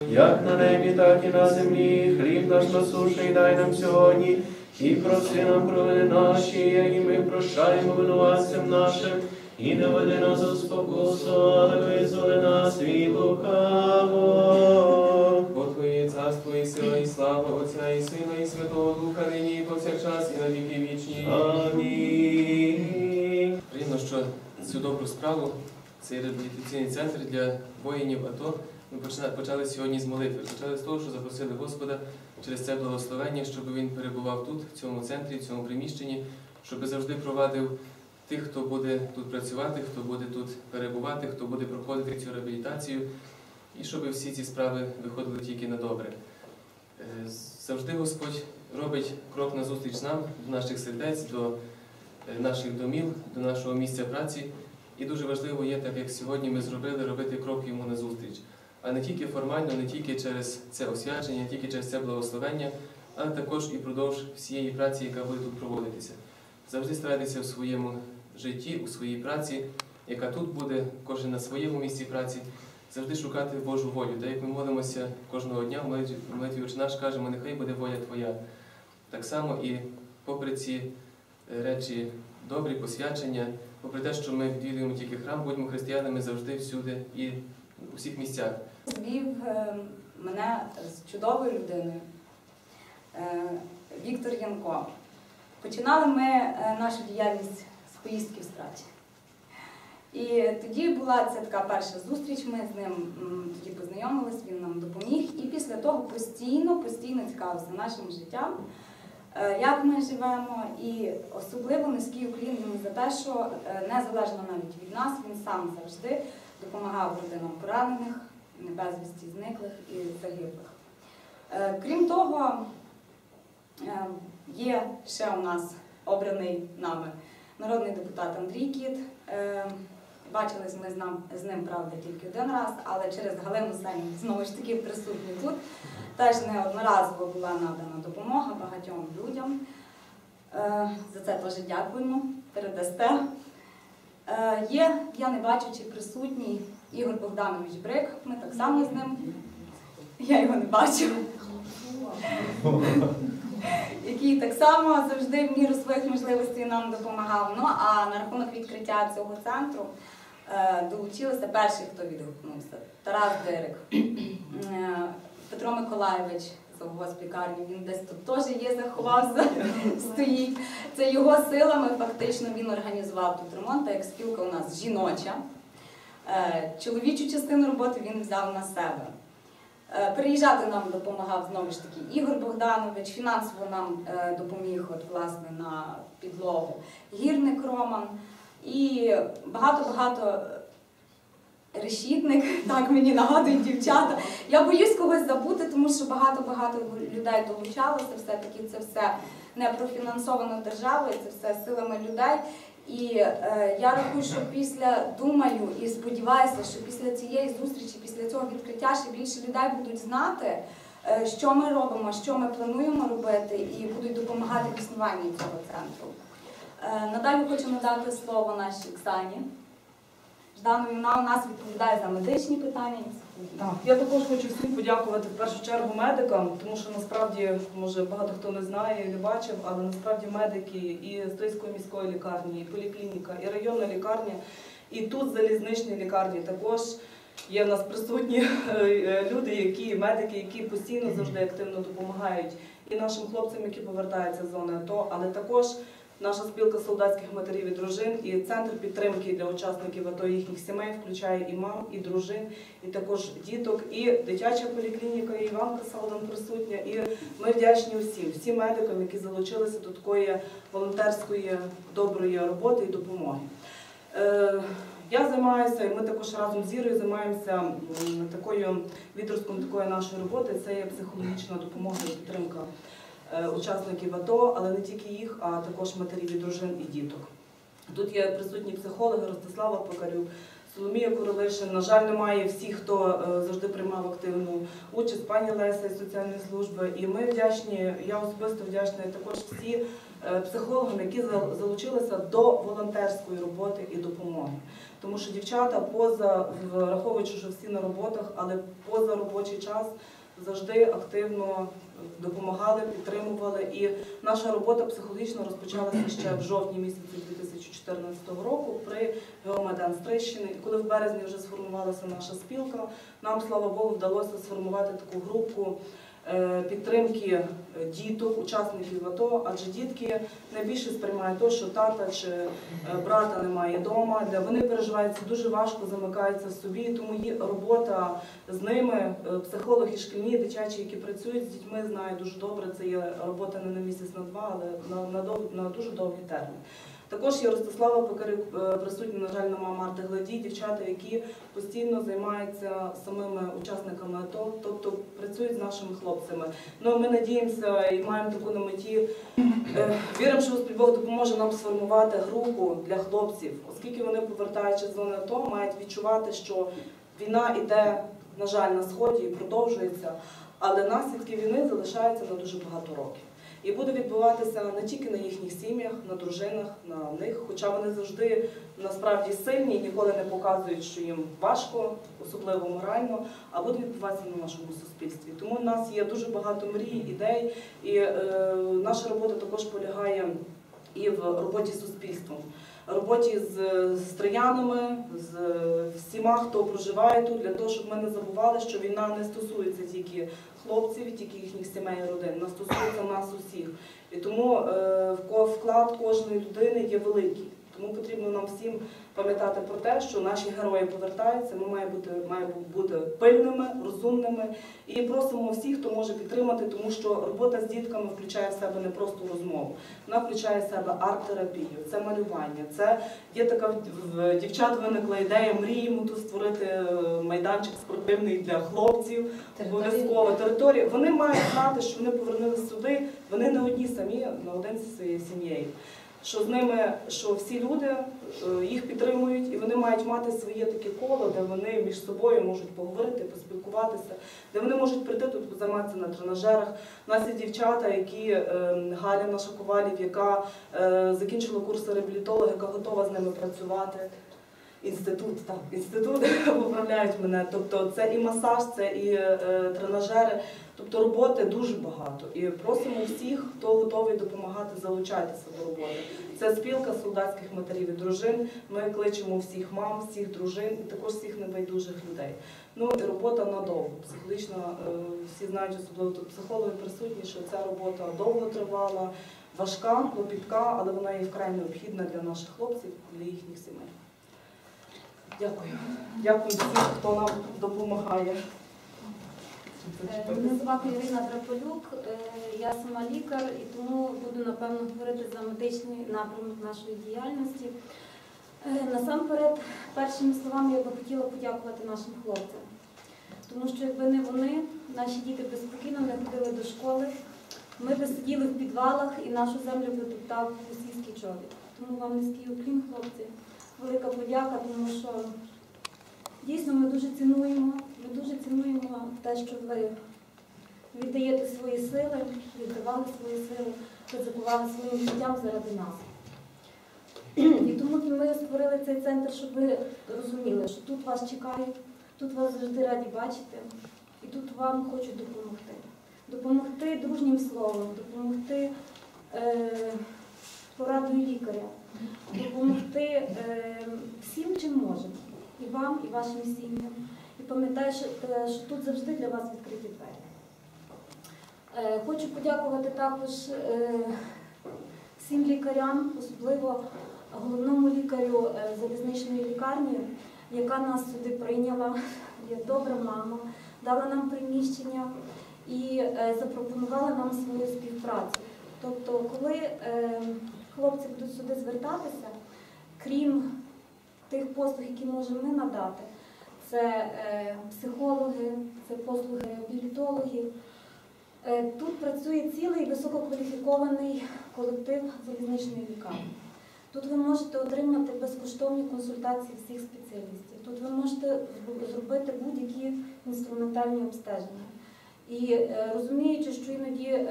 Як на небі, так і на землі, хліб наш насушний дай нам сьогодні, і прости нам провини наші, як і ми прощаємо винуватцям нашим, і не веди нас у спокусу, але визволи нас від лукавого. Бо Твоє царство і сила, і слава Отця, і Сина, і Святого Духа, нині і повсякчас, і на віки вічні. Амінь. Приємно, що цю добру справу, цей реабілітаційний центр для воїнів АТО, ми почали сьогодні з молитви. Почали з того, що запросили Господа через це благословення, щоб він перебував тут, в цьому центрі, в цьому приміщенні, щоб завжди провадив тих, хто буде тут працювати, хто буде тут перебувати, хто буде проходити цю реабілітацію, і щоб всі ці справи виходили тільки на добре. Е, Завжди Господь робить крок назустріч нам, до наших сердець, до е, наших домів, до нашого місця праці. І дуже важливо є, так як сьогодні ми зробили, робити крок йому назустріч. А не тільки формально, не тільки через це освячення, не тільки через це благословення, але також і впродовж всієї праці, яка буде тут проводитися. Завжди старайтеся в своєму житті, у своїй праці, яка тут буде, кожен на своєму місці праці, завжди шукати Божу волю. Так як ми молимося кожного дня, в молитві молитві наш кажемо, нехай буде воля Твоя. Так само і попри ці е, речі добрі, посвячення, попри те, що ми відвідуємо тільки храм, будьмо християнами завжди, всюди і у всіх місцях. Звів е, мене з чудовою людиною е, Віктор Янко. Починали ми е, нашу діяльність з поїздки в страчі. І тоді була це така перша зустріч. Ми з ним тоді познайомились, він нам допоміг. І після того постійно, постійно цікавився нашим життям, як ми живемо, і особливо низький уклін йому за те, що незалежно навіть від нас, він сам завжди допомагав родинам поранених, безвісті зниклих і загиблих. Е, Крім того, е, є ще у нас обраний нами народний депутат Андрій Кіт. Е, Бачились ми з, ним, правда, тільки один раз, але через Галину Сеню знову ж таки присутні тут. Теж неодноразово була надана допомога багатьом людям. За це теж дякуємо, передасте. Є, я не бачу, чи присутній Ігор Богданович Брик. Ми так само з ним. Я його не бачу. Який так само завжди в міру своїх можливостей нам допомагав. Ну а на рахунок відкриття цього центру е, долучилися перші, хто відгукнувся. Тарас Дирик, е, Петро Миколаєвич завгосп лікарні, він десь тут теж є, заховався, стоїть. Це його силами фактично він організував тут ремонт, так як спілка у нас жіноча. Е, Чоловічу частину роботи він взяв на себе. Е, Переїжджати нам допомагав знову ж таки Ігор Богданович, фінансово нам е, допоміг от, власне, на підлогу гірник Роман і багато-багато решітник, так мені нагадують дівчата. Я боюсь когось забути, тому що багато-багато людей долучалося, все-таки це все не профінансовано державою, це все силами людей. І е, я рахую, що після думаю і сподіваюся, що після цієї зустрічі, після цього відкриття ще більше людей будуть знати, е, що ми робимо, що ми плануємо робити, і будуть допомагати в існуванні цього центру. Е, надалі хочу надати слово нашій Оксані. Жданові вона у нас відповідає за медичні питання. Так, я також хочу всім подякувати в першу чергу медикам, тому що насправді, може, багато хто не знає і не бачив, але насправді медики і Стрийської міської лікарні, і поліклініка, і районна лікарня, і тут залізничні лікарні також є в нас присутні е, люди, які медики, які постійно завжди активно допомагають і нашим хлопцям, які повертаються з зони АТО, але також Наша спілка солдатських матерів і дружин і центр підтримки для учасників АТО їхніх сімей включає і мам, і дружин, і також діток, і дитяча поліклініка, і Іванка Салдан присутня. І ми вдячні усім, всім медикам, які залучилися до такої волонтерської доброї роботи і допомоги. Е, Я займаюся, і ми також разом з Ірою займаємося такою відростком такої нашої роботи. Це є психологічна допомога і підтримка учасників АТО, але не тільки їх, а також матерів і дружин і діток. Тут є присутні психологи Ростислава Покарюк, Соломія Королишин. На жаль, немає всіх, хто е, завжди приймав активну участь, пані Леся із соціальної служби. І ми вдячні, я особисто вдячна також всі е, психологам, які залучилися до волонтерської роботи і допомоги. Тому що дівчата, поза враховуючи, що всі на роботах, але поза робочий час завжди активно допомагали, підтримували. І наша робота психологічно розпочалася ще в жовтні місяці 2014 року при Геомедан Стрищини. І коли в березні вже сформувалася наша спілка, нам, слава Богу, вдалося сформувати таку групу підтримки е, діток, учасників АТО, адже дітки найбільше сприймають те, що тата чи е, брата немає вдома, де вони переживають це дуже важко, замикаються в собі, тому є робота з ними, е, психологи шкільні, дитячі, які працюють з дітьми, знають дуже добре. Це є робота не на місяць, на два, але на, на, на дуже довгий термін. Також є Ростислава Пекарюк, е, присутні, на жаль, нема Марти Гладій, дівчата, які постійно займаються самими учасниками АТО, тобто працюють з нашими хлопцями. Ну ми надіємося і маємо таку на меті. е, Віримо, що Господь допоможе нам сформувати групу для хлопців, оскільки вони, повертаючись з зони АТО, мають відчувати, що війна йде, на жаль, на сході і продовжується, але наслідки війни залишаються на дуже багато років. І буде відбуватися не тільки на їхніх сім'ях, на дружинах, на них, хоча вони завжди насправді сильні і ніколи не показують, що їм важко, особливо морально, а буде відбуватися на нашому суспільстві. Тому в нас є дуже багато мрій, ідей, і е, наша робота також полягає і в роботі з суспільством. Роботі з, троянами, з всіма, хто проживає тут, для того, щоб ми не забували, що війна не стосується тільки хлопців, тільки їхніх сімей і родин, вона стосується нас усіх. І тому е, вклад кожної людини є великий. Тому потрібно нам всім пам'ятати про те, що наші герої повертаються. Ми маємо бути, маємо бути пильними, розумними і просимо всіх, хто може підтримати, тому що робота з дітками включає в себе не просто розмову, вона включає в себе арт-терапію, це малювання. Це є така в- дівчат виникла ідея. Мріємо тут створити е, майданчик спортивний для хлопців. Обов'язково територія. Вони мають знати, що вони повернулися сюди. Вони не одні самі наодинці зі своєю сім'єю. Що з ними, що всі люди е, їх підтримують, і вони мають мати своє таке коло, де вони між собою можуть поговорити, поспілкуватися, де вони можуть прийти тут займатися на тренажерах. У нас є дівчата, які е, Галя наша Ковалів, яка е, закінчила курси реабілітолога, яка готова з ними працювати. Інститут, так, інститут поправляють мене. Тобто це і масаж, це і е, тренажери. Тобто роботи дуже багато. І просимо всіх, хто готовий допомагати, залучайтеся до роботи. Це спілка солдатських матерів і дружин. Ми кличемо всіх мам, всіх дружин і також всіх небайдужих людей. Ну і робота надовго. Психологічно е, всі знають, особливо тут психологи присутні, що ця робота довго тривала, важка, клопітка, але вона є вкрай необхідна для наших хлопців, для їхніх сімей. Дякую. Дякую всім, хто нам допомагає. Мене звати Ірина Траполюк, е, я сама лікар і тому буду напевно говорити за медичний напрямок нашої діяльності. Е, Насамперед, першими словами я би хотіла подякувати нашим хлопцям, тому що якби не вони, наші діти би спокійно не ходили до школи, ми би сиділи в підвалах і нашу землю би топтав російський човік. Тому вам низький уклін, хлопці, велика подяка, тому що Дійсно, ми дуже цінуємо, ми дуже цінуємо те, що ви віддаєте свої сили, віддавали свої сили, ризикували своїм життям заради нас. І тому ми створили цей центр, щоб ви розуміли, що тут вас чекають, тут вас завжди раді бачити, і тут вам хочуть допомогти. Допомогти дружнім словом, допомогти е, порадою лікаря, допомогти е, всім, чим можемо і вам, і вашим сім'ям. І пам'ятаю, що, е, тут завжди для вас відкриті двері. Е, Хочу подякувати також е, всім лікарям, особливо головному лікарю залізничної лікарні, яка нас сюди прийняла, як добра мама, дала нам приміщення і запропонувала нам свою співпрацю. Тобто, коли е, хлопці будуть сюди звертатися, крім тих послуг, які можемо ми надати. Це е, психологи, це послуги реабілітологів. Е, тут працює цілий висококваліфікований колектив залізничної лікарні. Тут ви можете отримати безкоштовні консультації всіх спеціалістів. Тут ви можете зробити будь-які інструментальні обстеження. І е, розуміючи, що іноді,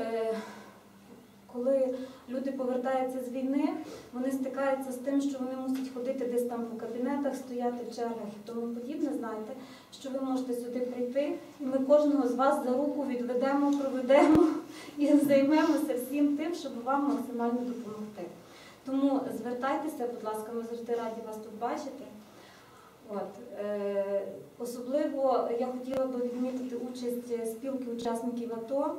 коли люди повертаються з війни, вони стикаються з тим, що вони мусять ходити десь там по кабінетах, стояти в чергах і тому подібне. Знаєте, що ви можете сюди прийти, і ми кожного з вас за руку відведемо, проведемо і займемося всім тим, щоб вам максимально допомогти. Тому звертайтеся, будь ласка, ми завжди раді вас тут бачити. От, е, особливо я хотіла би відмітити участь спілки учасників АТО.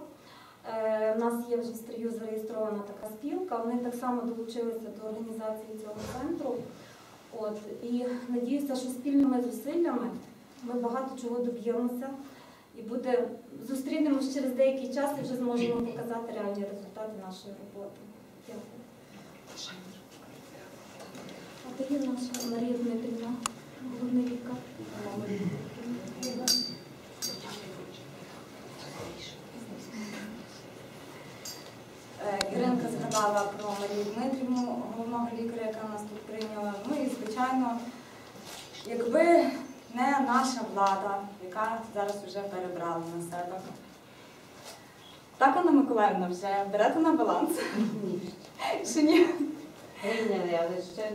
Е, у нас є вже в стрію зареєстрована така спілка. Вони так само долучилися до організації цього центру. От, і надіюся, що спільними зусиллями ми багато чого доб'ємося і буде зустрінемось через деякий час і вже зможемо показати реальні результати нашої роботи. Дякую. А де є наша Марія Дмитрівна, головний лікар? Е, Іринка згадала про Марію Дмитрівну, головного лікаря, яка нас тут прийняла. Ну і, звичайно, якби не наша влада, яка зараз вже перебрала на себе. Так, Анна Миколаївна, вже берете на баланс? Ні. Чи ні? Прийняли, але ще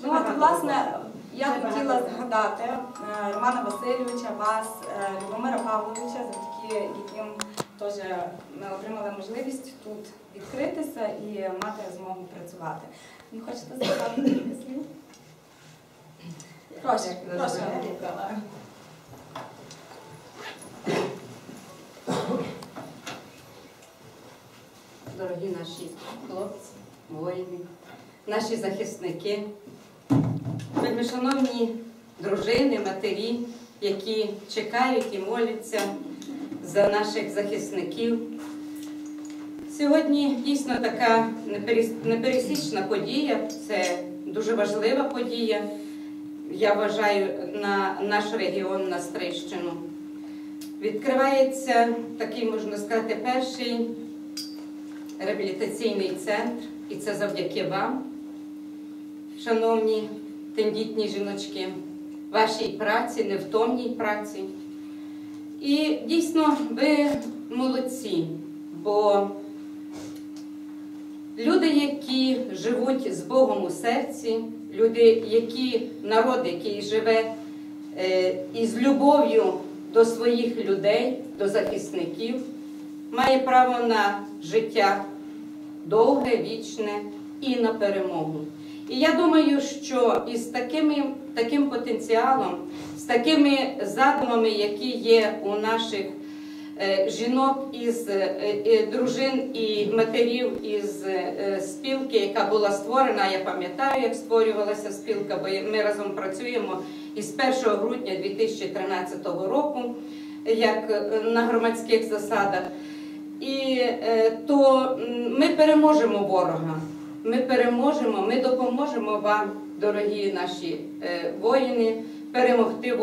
Ну, от, власне, я хотіла згадати е, Романа Васильовича, вас, е, Любомира Павловича, завдяки яким теж ми отримали можливість тут відкритися і мати змогу працювати. Не хочете сказати кілька слів? Прошу, прошу. Дорогі наші хлопці, воїни, наші захисники, шановні дружини, матері, які чекають і моляться за наших захисників. Сьогодні дійсно така непересічна подія, це дуже важлива подія. Я вважаю на наш регіон, на Стрийщину. Відкривається такий, можна сказати, перший реабілітаційний центр, і це завдяки вам, шановні тендітні жіночки, вашій праці, невтомній праці. І дійсно ви молодці, бо люди, які живуть з Богом у серці, люди, які народ, який живе е, із любов'ю до своїх людей, до захисників, має право на життя довге, вічне і на перемогу. І я думаю, що із такими, таким потенціалом, такими задумами, які є у наших е, жінок із е, е, дружин і матерів із спілки, яка була створена, я пам'ятаю, як створювалася спілка, бо ми разом працюємо із 1 грудня 2013 року, як на громадських засадах. І то ми переможемо ворога. Ми переможемо, ми допоможемо вам, дорогі наші воїни, перемогти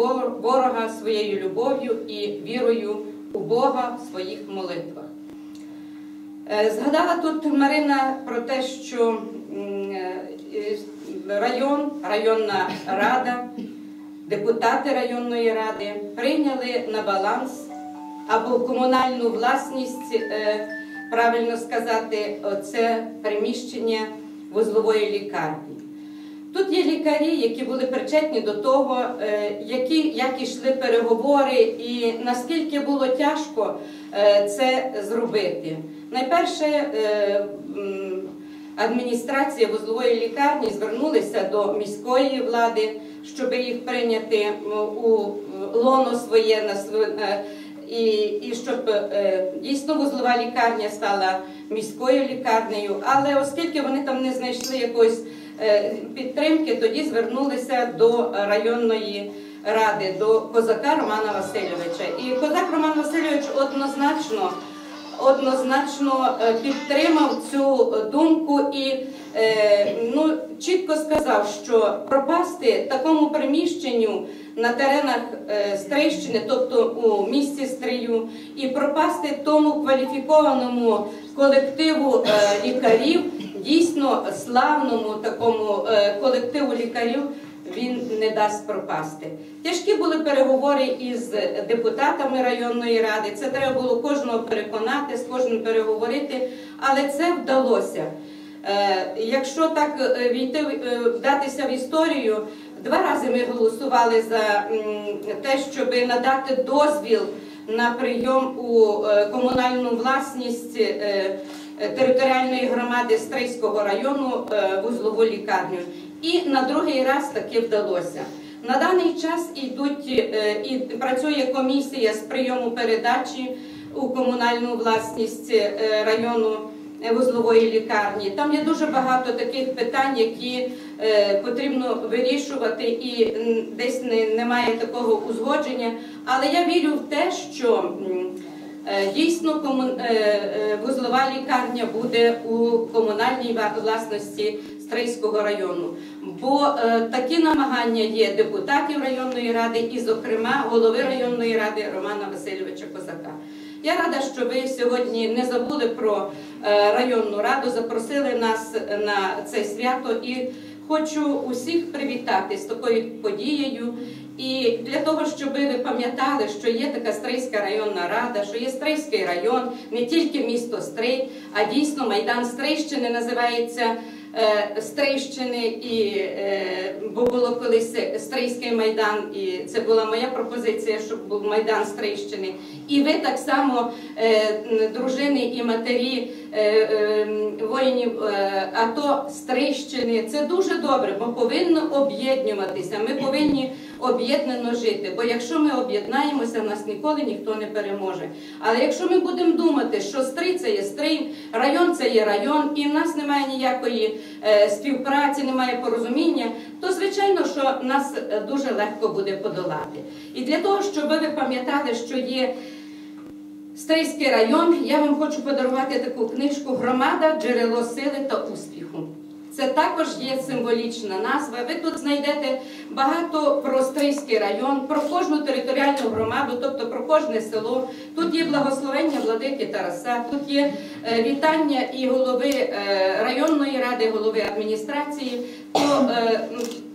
ворога своєю любов'ю і вірою у Бога в своїх молитвах. Е, Згадала тут Марина про те, що е, е, район, районна рада, депутати районної ради прийняли на баланс або комунальну власність, правильно сказати, це приміщення вузлової лікарні. Тут є лікарі, які були причетні до того, е, які, як йшли переговори, і наскільки було тяжко е, це зробити. Найперше, е, адміністрація вузлової лікарні звернулася до міської влади, щоб їх прийняти у лоно своє і, і щоб дійсно вузлова лікарня стала міською лікарнею. Але оскільки вони там не знайшли якоїсь е, підтримки, тоді звернулися до районної ради, до козака Романа Васильовича. І козак Роман Васильович однозначно. Однозначно е, підтримав цю думку і е, ну, чітко сказав, що пропасти такому приміщенню на теренах е, Стрийщини, тобто у місті Стрию, і пропасти тому кваліфікованому колективу е, лікарів дійсно славному такому е, колективу лікарів він не дасть пропасти. Тяжкі були переговори із депутатами районної ради. Це треба було кожного переконати, з кожним переговорити, але це вдалося. Е, Якщо так е, війти, вдатися в історію, два рази ми голосували за те, щоб надати дозвіл на прийом у комунальну власність територіальної громади Стрийського району е, вузлову лікарню. І на другий раз таки вдалося. На даний час йдуть е, і працює комісія з прийому передачі у комунальну власність е, району е, вузлової лікарні. Там є дуже багато таких питань, які е, потрібно вирішувати, і десь не, немає такого узгодження. Але я вірю в те, що е, дійсно комун, е, е, вузлова лікарня буде у комунальній власності Стрийського району. Бо е, такі намагання є депутатів районної ради і, зокрема, голови районної ради Романа Васильовича Козака. Я рада, що ви сьогодні не забули про е, районну раду, запросили нас на це свято і хочу усіх привітати з такою подією. І для того, щоб ви пам'ятали, що є така Стрийська районна рада, що є Стрийський район, не тільки місто Стрий, а дійсно Майдан Стрийщини називається е, Стрийщини, і, е, бо було колись Стрийський майдан, і це була моя пропозиція, щоб був Майдан Стрийщини. І ви так само, е, дружини і матері е, е, воїнів е, АТО Стрийщини. Це дуже добре, бо повинно об'єднуватися. Ми повинні об'єднано жити. Бо якщо ми об'єднаємося, нас ніколи ніхто не переможе. Але якщо ми будемо думати, що стрий це є стрий, район це є район, і в нас немає ніякої е, співпраці, немає порозуміння, то звичайно, що нас е, дуже легко буде подолати. І для того, щоб ви пам'ятали, що є Стрийський район, я вам хочу подарувати таку книжку Громада, джерело сили та успіху. Це також є символічна назва. Ви тут знайдете багато про Стрийський район, про кожну територіальну громаду, тобто про кожне село. Тут є благословення владики Тараса, тут є е, вітання і голови е, районної ради, голови адміністрації. То е,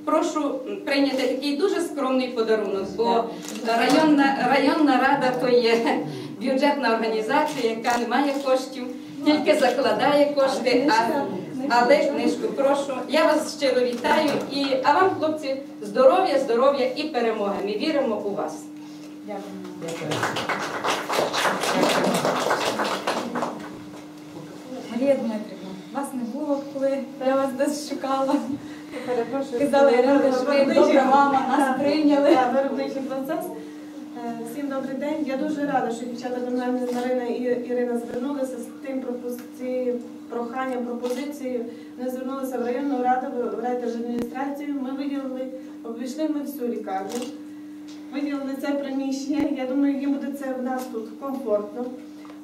прошу прийняти такий дуже скромний подарунок, бо районна, районна рада то є бюджетна організація, яка не має коштів, тільки закладає кошти. А, але книжку прошу. Я вас щиро вітаю і а вам, хлопці, здоров'я, здоров'я і перемоги. Ми віримо у вас. Марія Дмитрівна, вас не було, коли я вас десь шукала. Казали, що ви добра мама, нас прийняли. Виробничий процес. Е, Всім добрий день. Я дуже рада, що дівчата до мене Марина і Ірина звернулися з тим проханням, пропозицією. Вони звернулися в районну раду, в райдержадміністрацію. Ми виділили, обійшли ми всю лікарню, виділили це приміщення. Я думаю, їм буде це в нас тут комфортно.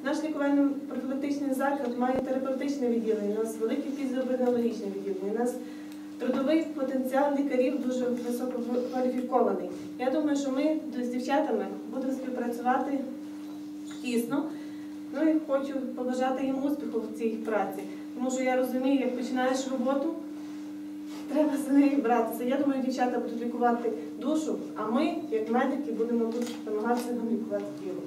Наш лікувально-профілактичний заклад має терапевтичне відділення, у нас велике фізіобенологічне відділення. У нас Трудовий потенціал лікарів дуже високо кваліфікований. Я думаю, що ми з дівчатами будемо співпрацювати тісно. Ну і хочу побажати їм успіху в цій праці. Тому що я розумію, як починаєш роботу, треба за неї братися. Я думаю, дівчата будуть лікувати душу, а ми, як медики, будемо тут намагатися нам лікувати тіло.